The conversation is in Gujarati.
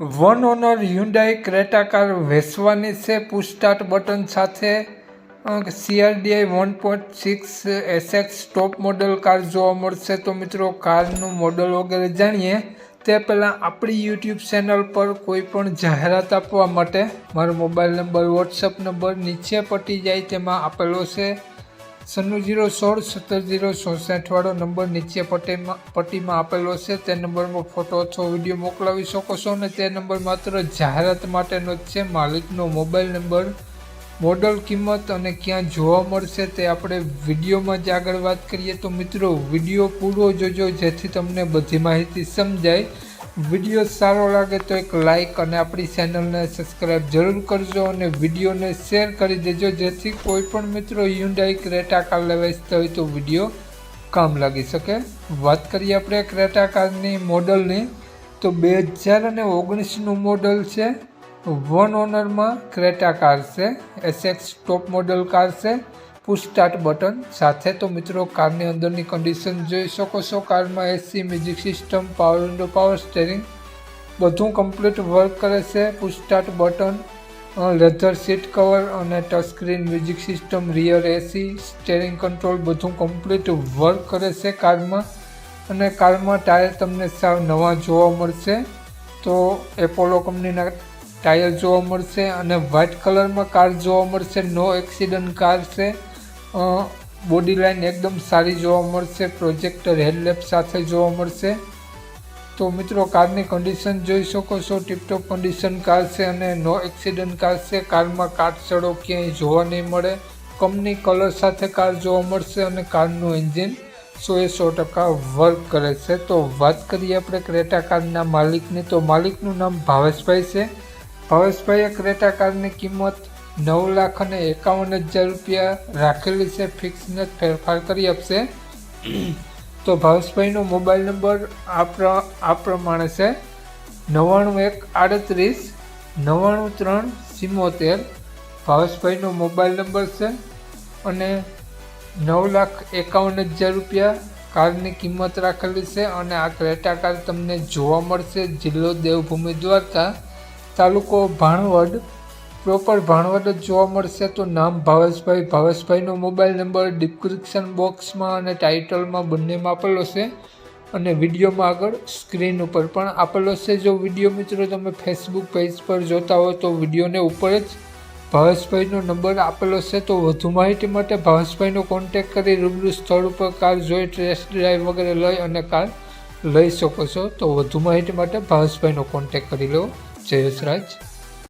One owner Hyundai Creta car વેચવાની છે પુસ્ટાર્ટ બટન સાથે. CRDI one point six SX top model car જોવા મળશે. તો મિત્રો, કારનું મોડલ વગેરે જાણીએ. તે પહેલાં આપણી યુટ્યુબ ચેનલ પર કોઈ પણ જાહેરાત આપવા માટે મારો મોબાઈલ નંબર વોટ્સઅપ નંબર નીચે પટી જાય, તેમાં આપેલો છે. સન્નું જીરો સોળ સત્તર જીરો ચોસઠવાળો નંબર નીચે પટ્ટીમાં પટ્ટીમાં આપેલો છે. તે નંબરમાં ફોટો અથવા વીડિયો મોકલાવી શકો છો અને તે નંબર માત્ર જાહેરાત માટેનો જ છે. માલિકનો મોબાઈલ નંબર, મોડલ કિંમત અને ક્યાં જોવા મળશે તે આપણે વિડીયોમાં જ આગળ વાત કરીએ. તો મિત્રો, વીડિયો પૂરો જોજો જેથી તમને બધી માહિતી સમજાય. વીડિયો સારો લાગે તો એક લાઈક અને આપણી ચેનલને સબસ્ક્રાઈબ જરૂર કરજો અને વિડીયોને શેર કરી દેજો. જેથી કોઈ પણ મિત્રો હ્યુન્ડાઈ ક્રેટા કાર લેવાઈતા હોય તો વીડિયો કામ લાગી શકે. વાત કરીએ આપણે ક્રેટા કારની મોડલની તો બે હજાર અને ઓગણીસનું મોડલ છે. વન ઓનરમાં ક્રેટા કાર છે. એસએક્સ ટોપ મોડલ કાર છે. પુશ સ્ટાર્ટ બટન સાથે તો મિત્રો કારની અંદરની કન્ડિશન જોઈ શકો છો. કારમાં AC music system power window power steering બધું કમ્પ્લીટ વર્ક કરે છે. Push start button leather seat cover અને touch screen music system rear AC steering control બધું કમ્પ્લીટ વર્ક કરે છે કારમાં. અને કારમાં ટાયર તમને સાવ નવા જોવા મળશે. તો એપોલો કંપનીના ટાયર જોવા મળશે અને વ્હાઇટ કલરમાં કાર જોવા મળશે. નો એક્સિડન્ટ કાર છે. બોડી લાઇન એકદમ સારી જોવા મળશે પ્રોજેક્ટર હેડલેપ સાથે જોવા મળશે. તો મિત્રો, કારની કન્ડિશન જોઈ શકો છો ટીપટોપ કન્ડિશન કાર છે અને નો એક્સિડન્ટ કાર છે. કારમાં કાટસડો ક્યાંય જોવા નહીં મળે. કંપની કલર સાથે કાર જોવા મળશે અને કારનું એન્જિન સો એ સો ટકા વર્ક કરે છે. તો વાત કરીએ આપણે ક્રેટા કારના માલિકની. તો માલિકનું નામ ભાવેશભાઈ છે. ભાવેશભાઈએ ક્રેટા કારની કિંમત નવ લાખ અને એકાવન હજાર રૂપિયા રાખેલી છે ફિક્સને ફેરફાર કરી આપશે. તો ભાવેશભાઈનો મોબાઈલ નંબર આ આ પ્રમાણે છે. નવ્વાણું એક આડત્રીસ નવ્વાણું ત્રણ સિમોતેર. ભાવેશભાઈનો મોબાઈલ નંબર છે અને નવ લાખ એકાવન હજાર રૂપિયા કારની કિંમત રાખેલી છે અને આ ક્રેટા કાર તમને જોવા મળશે જિલ્લો દેવભૂમિ દ્વારકા તાલુકો ભાણવડ પ્રોપર ભાણવડ જ જોવા મળશે તો નામ ભાવેશભાઈ. ભાવેશભાઈનો મોબાઈલ નંબર ડિસ્ક્રિપ્શન બોક્સમાં અને ટાઇટલમાં બંનેમાં આપેલો છે. અને વિડીયોમાં આગળ સ્ક્રીન ઉપર પણ આપેલો છે. જો વીડિયો મિત્રો તમે ફેસબુક પેજ પર જોતા હો તો વિડીયોને ઉપર જ ભાવેશભાઈનો નંબર આપેલો છે. તો વધુ માહિતી માટે ભાવેશભાઈનો કોન્ટેક કરી રૂબરૂ સ્થળ ઉપર કાર જોઈ ટેસ્ટ ડ્રાઈવ વગેરે લઈ અને કાર લઈ શકો છો. તો વધુ માહિતી માટે ભાવેશભાઈનો કોન્ટેક કરી લો. જયેશ રાજ